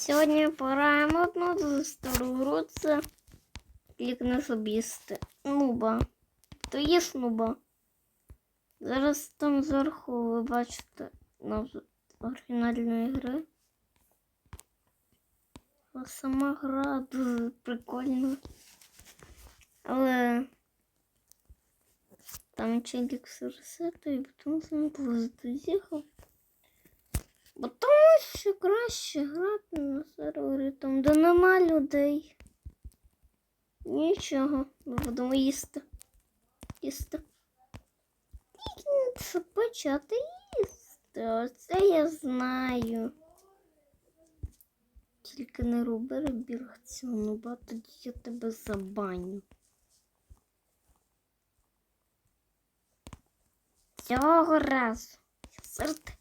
Сьогодні пограємо одну стару гру. Це клікни собісти. Нуба. То є нуба. Зараз там зверху ви бачите назву оригінальної гри. Сама гра дуже прикольна. Але там челік ресету і потім з ним з'їхав. Бо тому що краще грати на сервері там, де нема людей. Нічого, ми будемо їсти. Їсти. Це почати їсти. Оце я знаю. Тільки не роби ребір цього нуба, тоді я тебе забаню. Цього разу я серед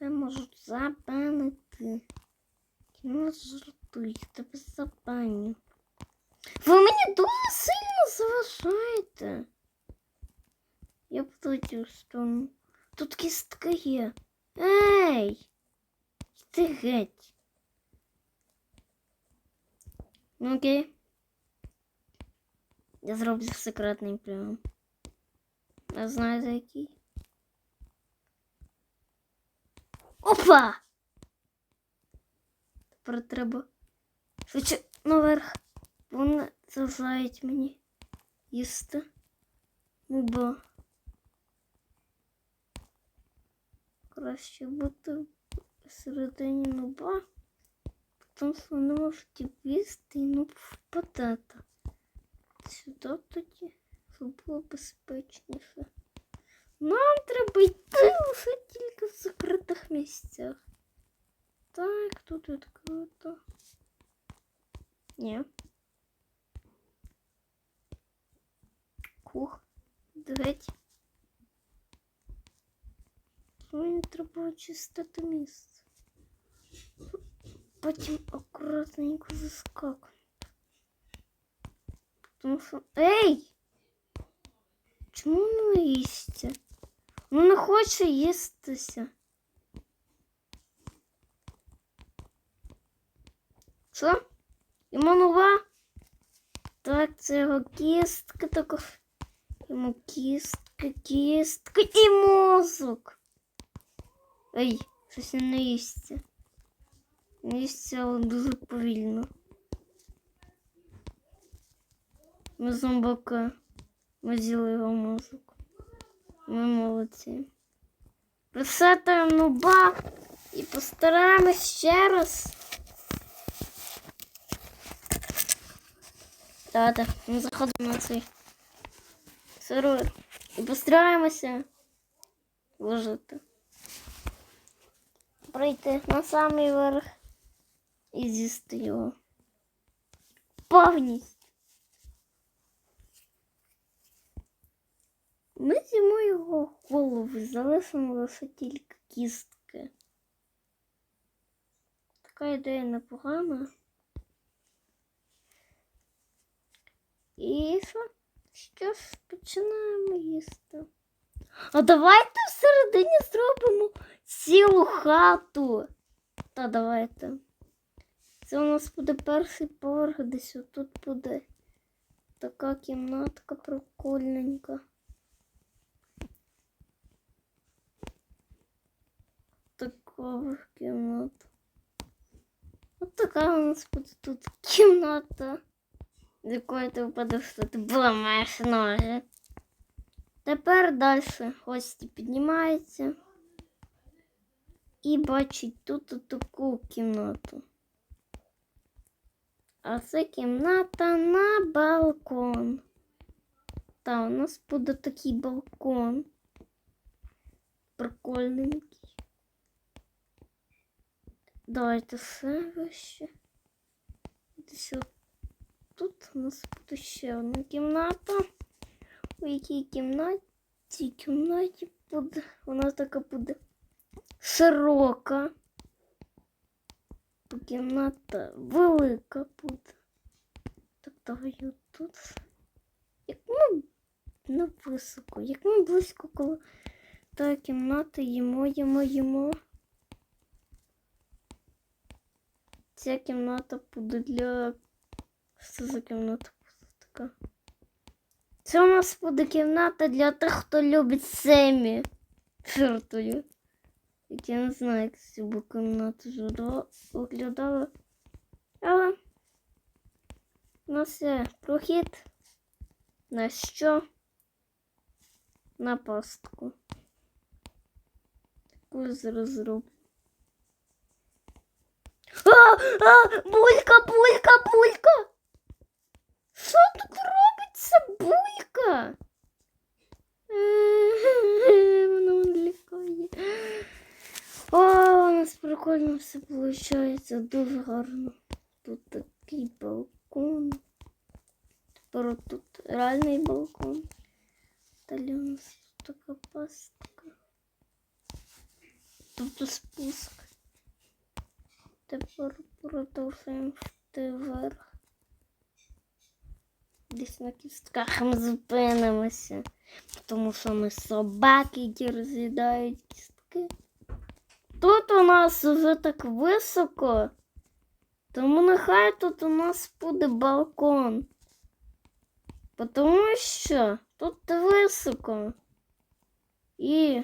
тебе можу забанити. Я не жартую, я тебе забаню. Ви мені дуже сильно заважаєте. Я ту сторону. Тут кістка є. Ей! Йди геть. Ну окей. Я зроблю секретний прийом. А знаєте який? Опа! Тепер треба швидше наверх. Вони заважають мені їсти. Ну бо краще бути всередині нуба, що вони можуть їсти і нуб впадати. Сюди тоді, щоб було безпечніше. Нам треба йти лише тільки в закритих місцях. Так, тут відкрито. Ні. Кух. Дверь. Мені треба очистити місце. Потім акуратненько заскакувати. Тому що... Ей! Чому не їсться? Ну не хоче їстися. Що? Йому нова? Так, це його кістка тако. Йому кістка, кістка і мозок. Ей, щось він не їсться. Не їсться, але дуже повільно. Ми зомбака. Ми з'їли його мозок. Ми молодці. Присетаємо нуба і постараємось ще раз. Давайте, ми заходимо на цей сервер і постараємося вижити. Прийти на самий верх і з'їсти його. Повністю. Ми з'їмо його голову, залишимо лише тільки кістки. Така ідея непогана. І що? Що ж, починаємо їсти. А давайте всередині зробимо цілу хату. Та давайте. Це у нас буде перший поверх, десь отут буде така кімнатка прикольненька. Такова кімната. От така у нас буде тут кімната, з якої ти впадеш, що ти поламаєш ноги. Тепер далі гості піднімаються і бачить тут таку кімнату. А це кімната на балкон. Та у нас буде такий балкон. Прикольненький. Давайте все вище. Тут у нас буде ще одна кімната. У якій кімнаті цій кімнаті буде. Вона така буде широка. Кімната велика буде. Так давай тут. Як ми не високо, як ми близько коло та кімната їмо, їмо, їмо. Ця кімната буде для. Що за кімната така? Це у нас буде кімната для тих, хто любить Семі. Жартую. Я не знаю, як цю кімнату виглядала. Але у нас є прохід. На що? На пастку. Таку зараз зроблю. А, а, булька, булька, булька! Що тут робиться, булька? Воно лікає. О, у нас прикольно все виходить, дуже гарно. Тут такий балкон. Тепер тут реальний балкон. Далі у нас тут така пастка. Тут спуск. Тепер продовжуємо йти вверх. Десь на кістках ми зупинимося. Тому що ми собаки, які роз'їдають кістки. Тут у нас вже так високо. Тому нехай тут у нас буде балкон. Тому що тут високо. І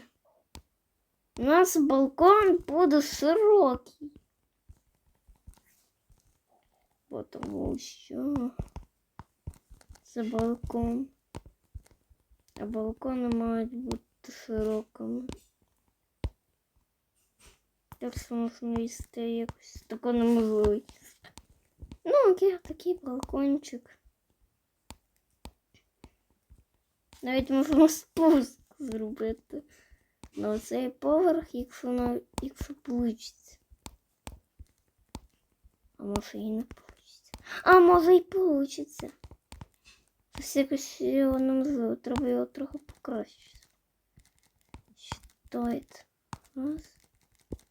у нас балкон буде широкий. Бо Тому що це балкон. А балкони мають бути широкими. Так що можна їсти якось тако неможливо їсти. Ну, окей, такий балкончик. Навіть можемо спуск зробити на цей поверх, якщо на якщо вийде. А може і не вийде. А може і вийде. Щось якось неможливо, треба його трохи покращити. Стоїть. Раз.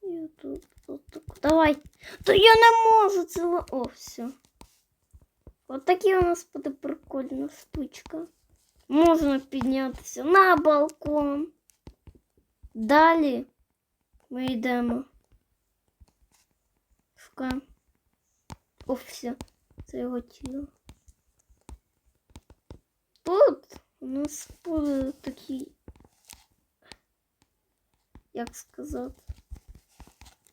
І тут отак. Давай. То я не можу це. О, все. От такі у нас буде прикольна штучка. Можна піднятися на балкон. Далі ми йдемо. Шукаємо. О, все. Це його тіло. Тут у нас буде такий. Як сказати?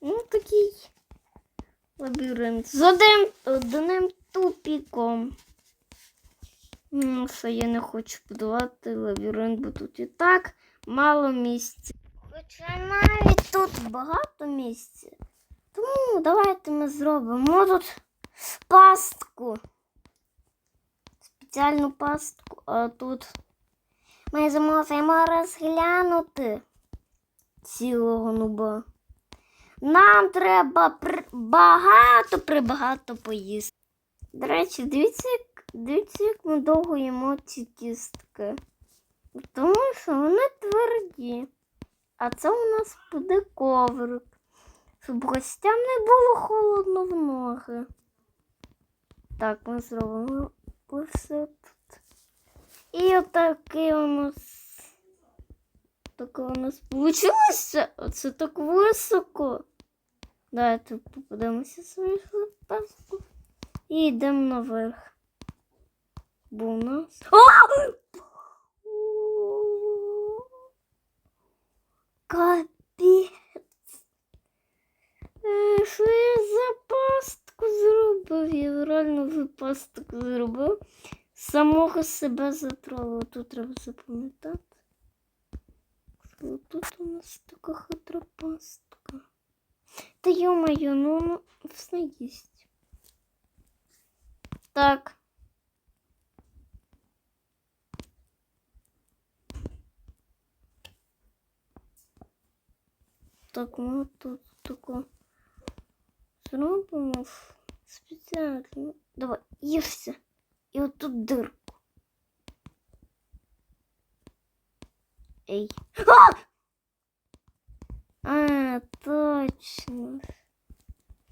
Ну, такий лабіринт. З одним, одним тупіком. Ну, що я не хочу будувати лабіринт, бо тут і так мало місця. Хоча навіть тут багато місця. Тому давайте ми зробимо тут пастку. Спеціальну пастку, а тут ми зможемо розглянути цілого нуба. Нам треба пр- багато прибагато поїсти. До речі, дивіться, як, дивіться, як ми довго їмо ці кістки. Тому що вони тверді. А це у нас буде коврик. Щоб гостям не було холодно в ноги. Так, ми зробимо все тут. І отакий у нас. Таке у нас вийшло. Оце так високо. Давайте попадемося свою паску. І йдемо наверх. Бо у нас. Капець. Е, Що я за зробив? Я реально вже пастку зробив. Самого себе затролив. Тут треба запам'ятати. Тут у нас така хитра пастка. Та ё-моё, ну, ну все есть. Так. Так, ми тут тако зробимо спеціально. Давай, їжся. І отут дирку. Ей. А! А, точно.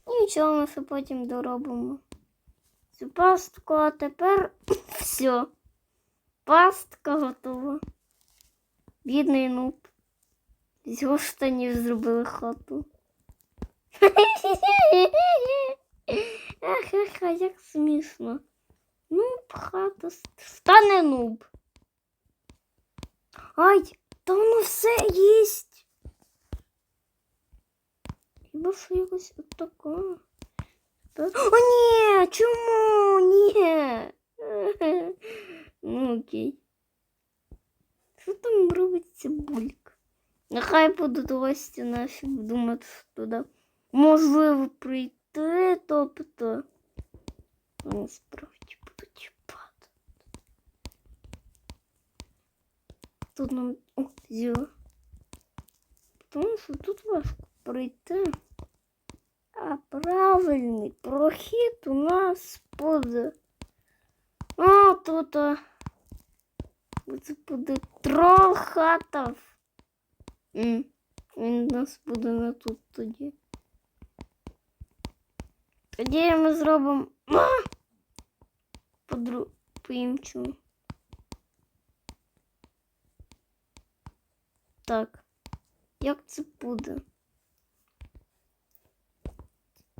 Нічого, ми ще потім доробимо. Цю пастку, а тепер все. Пастка готова. Бідний нуб. З його штанів зробили хату. як смішно. Нуб, хата ст- стане нуб. Ай, та воно все їсть. Хіба що якось отака. О, ні, чому? Ні. Ну окей. Що там робить цибулька? Нехай будуть гості наші думати, що туди можливо прийти, тобто. а Насправді будуть падати. Тут нам. О, зіла. Тому що тут важко пройти. А правильний прохід у нас буде. О, тут. а, Це буде трол хатов. М, Він у нас буде не тут тоді. Тоді ми зробимо. Подру... по-іншому. Так. Як це буде?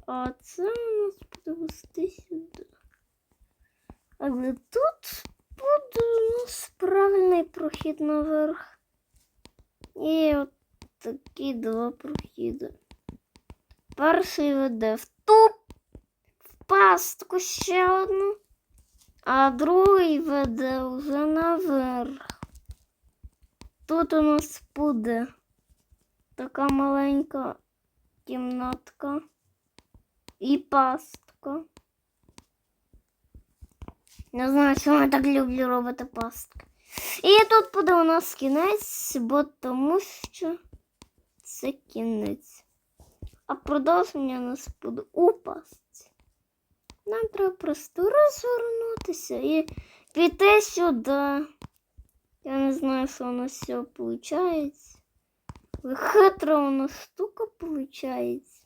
А це у нас буде вести сюди. Але тут буде у нас правильний прохід наверх. І от такі два прохіди. Перший веде в ту в пастку ще одну, а другий веде вже наверх. Тут у нас буде така маленька кімнатка і пастка. Не знаю, чому я так люблю робити пастки. І тут буде у нас кінець, бо тому що це кінець. А продовження у нас буде у пастці. Нам треба просто розвернутися і піти сюди. Я не знаю, що у нас все виходить. Хитра у нас штука виходить.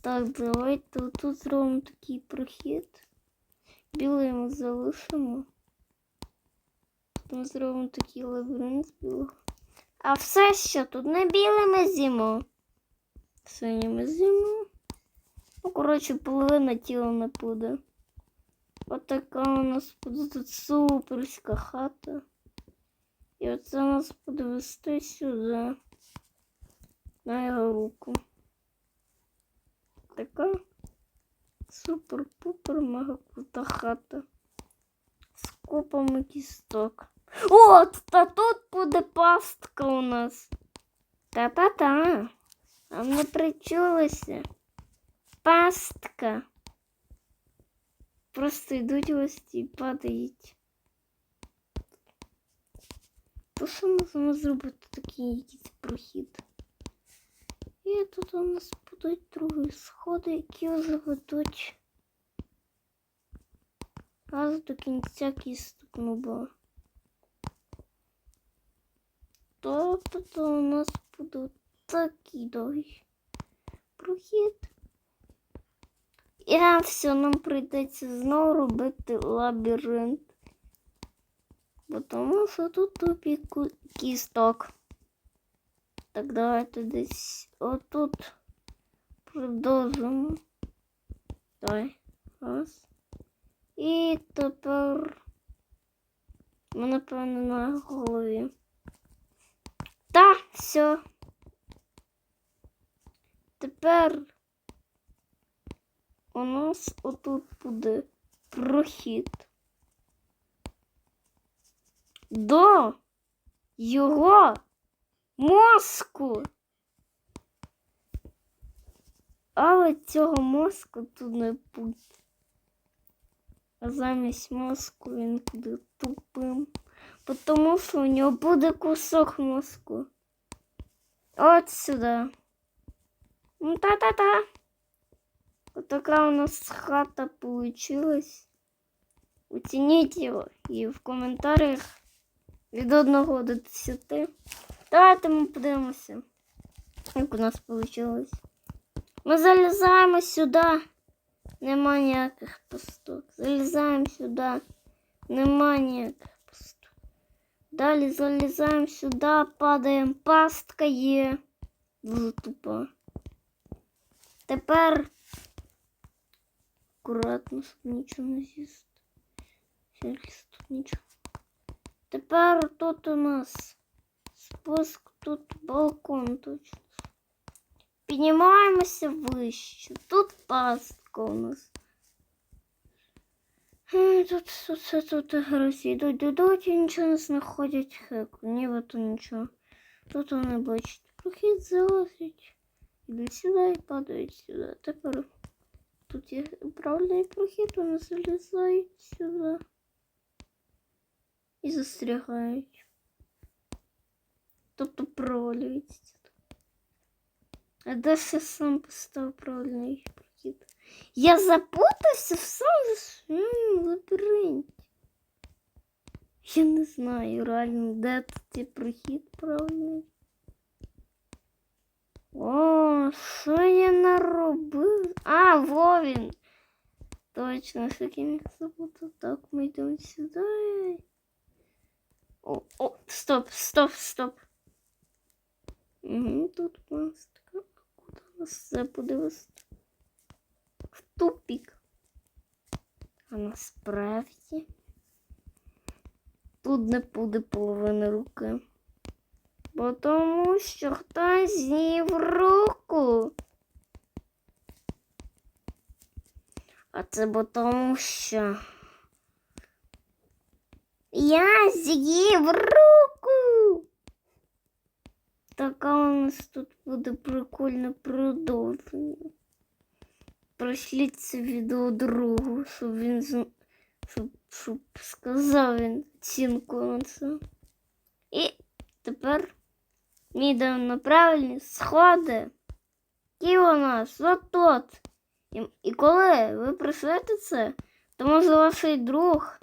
Так, давайте тут зробимо такий прохід. Білий ми залишимо. Ми зробимо такий лабіринт з білого. А все, що тут не біле, ми з'їмо. Синє. Ну, коротше, половина тіла не буде. Отака у нас буде тут суперська хата. І оце нас буде вести сюди. На його руку. Така супер-пупер мега крута хата. З купами кісток. О, та тут буде пастка у нас. Та-та-та. А не причулося. Пастка. Просто йдуть гості і падають. То що можемо зробити такий якийсь прохід? І тут у нас будуть другі сходи, які заведуть аж до кінця кісток нуба. Тобто у нас буде такий довгий прохід. І все, нам прийдеться знову робити лабіринт. Бо тому що тут тупі кісток. Так, давайте десь отут продовжимо. Давай. Раз. І тепер ми, напевно, на голові. Та, все. Тепер у нас отут буде прохід до його мозку. Але цього мозку тут не буде. А замість мозку він буде тупим. Тому що у нього буде кусок мозку. От сюди. Та-та-та. Отака у нас хата получилась. Оцініть його і в коментарях від 1 до 10. Давайте ми подивимося, як у нас вийшло. Ми залізаємо сюди. Нема ніяких пасток. Залізаємо сюди. Нема ніяких пасток. Далі залізаємо сюди, падаємо. Пастка є. Дуже тупа. Тепер акуратно, щоб нічого не з'їсти. Тільки тут нічого. Тепер тут у нас спуск, тут балкон точно. Піднімаємося вище. Тут пастка у нас. Е, Тут, тут, тут, тут гроші йдуть, додуть і нічого не знаходять. Хек, нібито нічого. Тут вони бачать. Прохід залазять. Ідуть сюди і падають сюди. Тепер тут є правильний прохід, вони залізають сюди. І застрягають. Тобто провалюються. А де ж я сам поставив правильний прохід? Я запутався в сам своєму лабіринті. Я не знаю реально, де тут є прохід правильний. О, що я наробив? А, во він. Точно, міг забути. Так, ми йдемо сюди. О, о, стоп, стоп, стоп. Угу, тут пластика. Куди нас це буде вести? В тупик. А насправді тут не буде половини руки. Бо тому що хтось з'їв руку. А це бо тому що я з'їв руку. Така у нас тут буде прикольне продовження. Пришліть це відео другу, щоб він щоб, щоб сказав він оцінку на це. І тепер ми йдемо на правильні сходи. І у нас от тут. І, і коли ви прийшлете це, то може ваш друг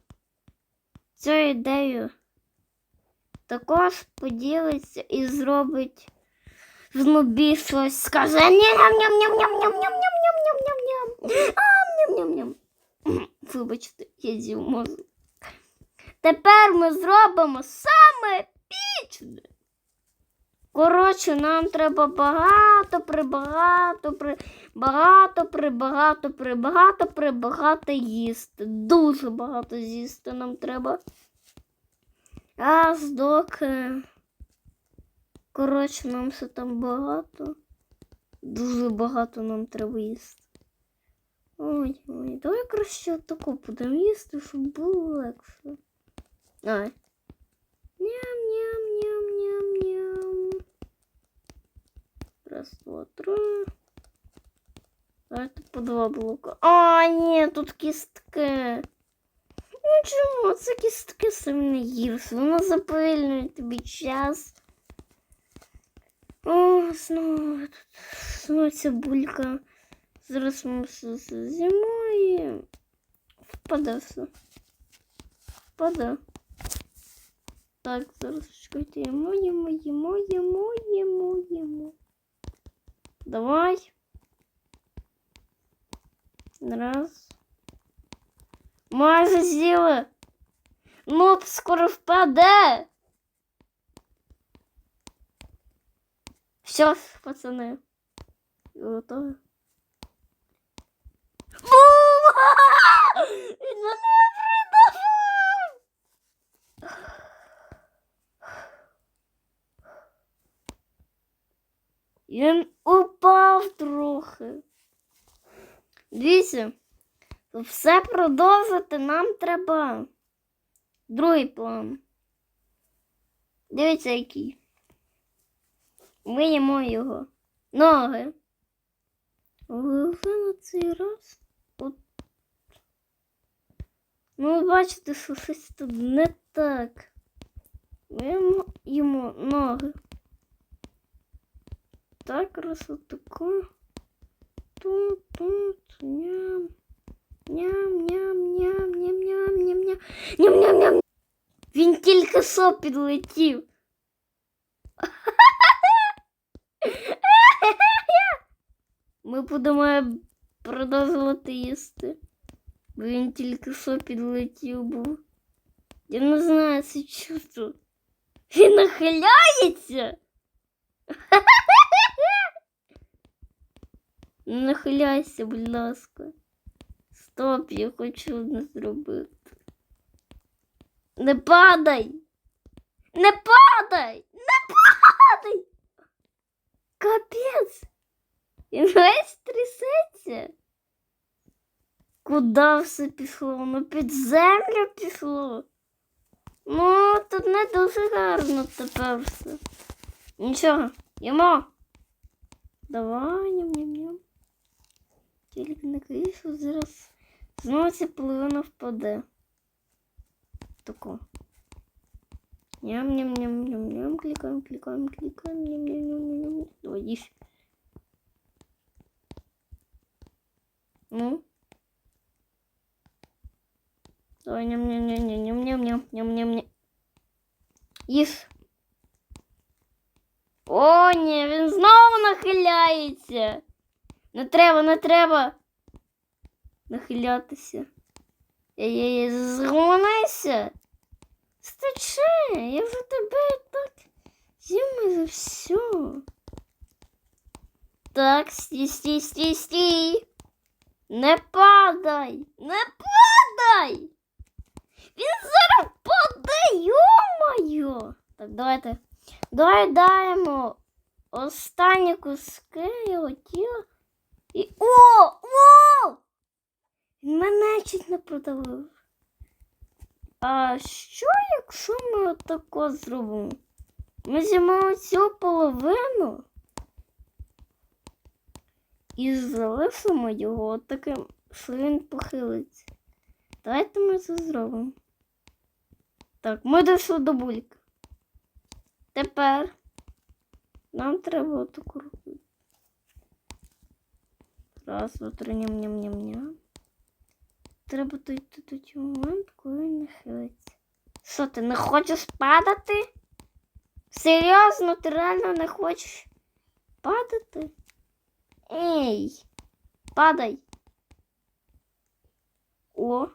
цю ідею також поділиться і зробить в нобі щось скаже ням ням ням ням ням ням ням ням ням ням ням ням ням ням Вибачте, я з'їв мозок. Тепер ми зробимо саме пічне. Коротше, нам треба багато, прибагато, при багато, прибагато, прибагато, прибагато їсти. Дуже багато з'їсти нам треба. Аж доки. Коротше, нам все там багато. Дуже багато нам треба їсти. Ой, ой, давай краще таку будемо їсти, щоб було легше. Ай. Ням-ням-ням-ням-ням. Раз, два, три. Давайте по два блока. А, ні, тут кістки. Ну чому? Це кістки самі гірше. Воно заповільнює тобі час. О, знову тут знову ця булька. Зараз ми все це зимою. Впаде все. Впаде. Так, зараз чекайте, їмо, їмо, їмо, їмо, їмо, їмо. Давай. Раз. Маша сделала. ну, скоро впадает. Все, пацаны. Готово. Бум! Він упав трохи. Дивіться, все продовжити нам треба. Другий план. Дивіться, який. Ми його. Ноги. Але на цей раз. От. Ну, ви бачите, що щось тут не так. Їмо- їмо ноги. Так, раз от таку. Тут, тут, ням. Ням, ням, ням, ням, ням, ням, ням. Ням, ням, ням. Він тільки що підлетів. Ми будемо продовжувати їсти. Бо він тільки що підлетів був. Я не знаю, це чувство. Він нахиляється. Не Нахиляйся, будь ласка. Стоп, я хочу одне зробити. Не падай! Не падай! Не падай! Капець! Він весь трясеться. Куда все пішло? Ну під землю пішло. Ну, тут не дуже гарно тепер все. Нічого, їмо. Давай, ням-ням-ням. Тільки не кришу, зараз знову ця половина впаде. Тако. Ням-ням-ням-ням-ням. Клікаємо, клікаємо, клікаємо. Ням-ням-ням-ням. Давай, їж. Ну. Давай, ням-ням-ням-ням-ням-ням-ням-ням. Їж. О, ні, він знову нахиляється. Не треба, не треба нахилятися. Я згонися. Стаче, я вже тебе так з'їм за все. Так, стій, стій, стій, стій. Не падай, не падай. Він зараз паде, йо-моє. Так, давайте. Давай даємо останні куски його тіла. І. О! О! Він мене чуть не продавив. А що, якщо ми отако зробимо? Ми з'їмо цю половину і залишимо його таким, що він похилиться. Давайте ми це зробимо. Так, ми дійшли до бульки. Тепер нам треба отаку робити. Раз, два, три, ням-ням-ням-ням. Треба дойти до цього моменту, коли він не хилиться. Що, ти не хочеш падати? Серйозно, ти реально не хочеш падати? Ей, падай. О.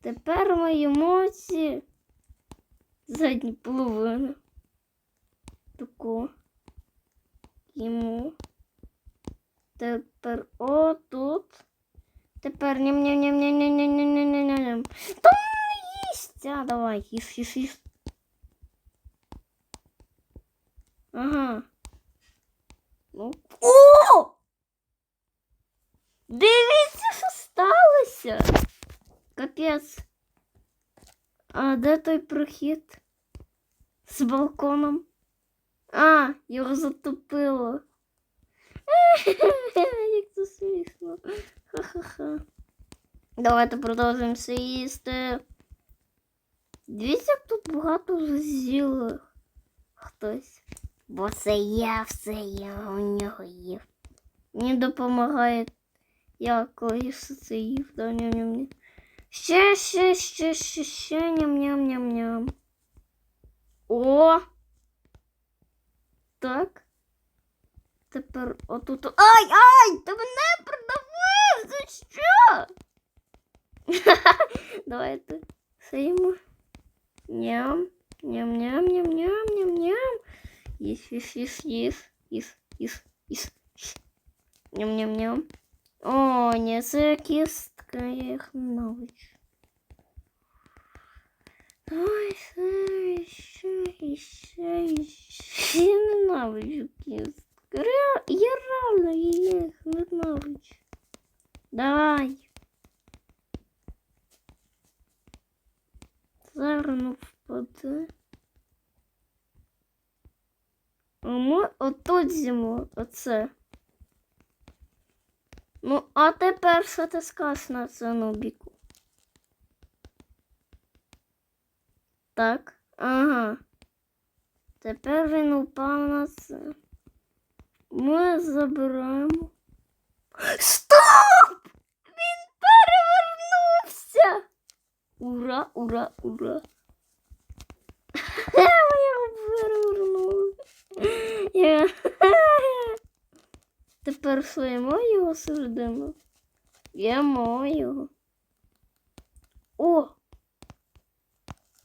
Тепер мої емоції задні половини. Тако. Йому. Тепер отут. Тепер ням ням ням ням ням ням ням ням ням ням Та не їсть! А, давай, їж, їж, їж. Ага. Ну. О! Дивіться, що сталося. Капець. А де той прохід? З балконом? А, його затопило. Як це смішно. Ха-ха-ха. Давайте продовжуємо все їсти. Дивіться, як тут багато з'їли хтось. Бо це я все я у нього їв. Мені допомагає. Я це їв. Да, ням-ням-ням. Ще, ще, ще, ще, ще, ням-ням-ням-ням. О! Так. Тепер отут. Ай, ай! Ти мене продавив! За що? Давайте симо. Ням, ням, ням, ням, ням, ням, ням. Їс, їс, їс, їс, їс, їс, їс. Ням, ням, ням. О, ні, це кістка, я їх ненавиджу. Ой, ще, ще, ще, ще. Я ненавиджу кістки. Ре- Я реально їх ненавиджу. Давай. Зараз впаде. А ми отут зимо, оце. Ну, а тепер що ти скажеш на це нубіку? Так, ага. Тепер він упав на це. Ми забираємо. Стоп! Він перевернувся! Ура, ура, ура! Я його перевернула. Я... Тепер своємо його середину. Їмо його. О!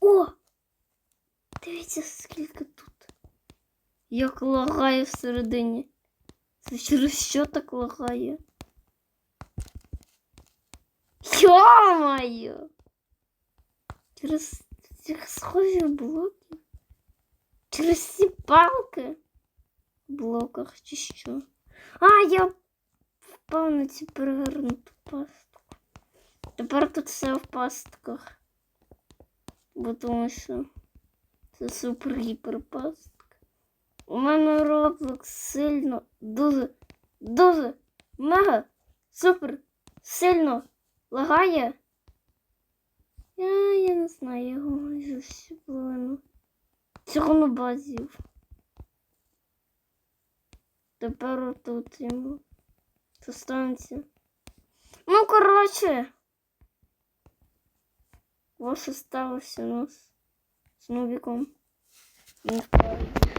О! Дивіться, скільки тут. Як лагає всередині. Це через що так лагає? Ё-моё! Через цих схожих блоків? Через ці палки в блоках чи що? А, я впав на цю перевернуту пастку. Тепер тут все в пастках. Бо тому що це супер гіпер пастка. У мене Roblox сильно, дуже, дуже, мега, супер, сильно лагає. Я, я не знаю, я його майже всю половину. Цього не базів. Тепер тут йому. Це станція. Ну, коротше. Ось осталося у нас з Нубіком. Він вправді.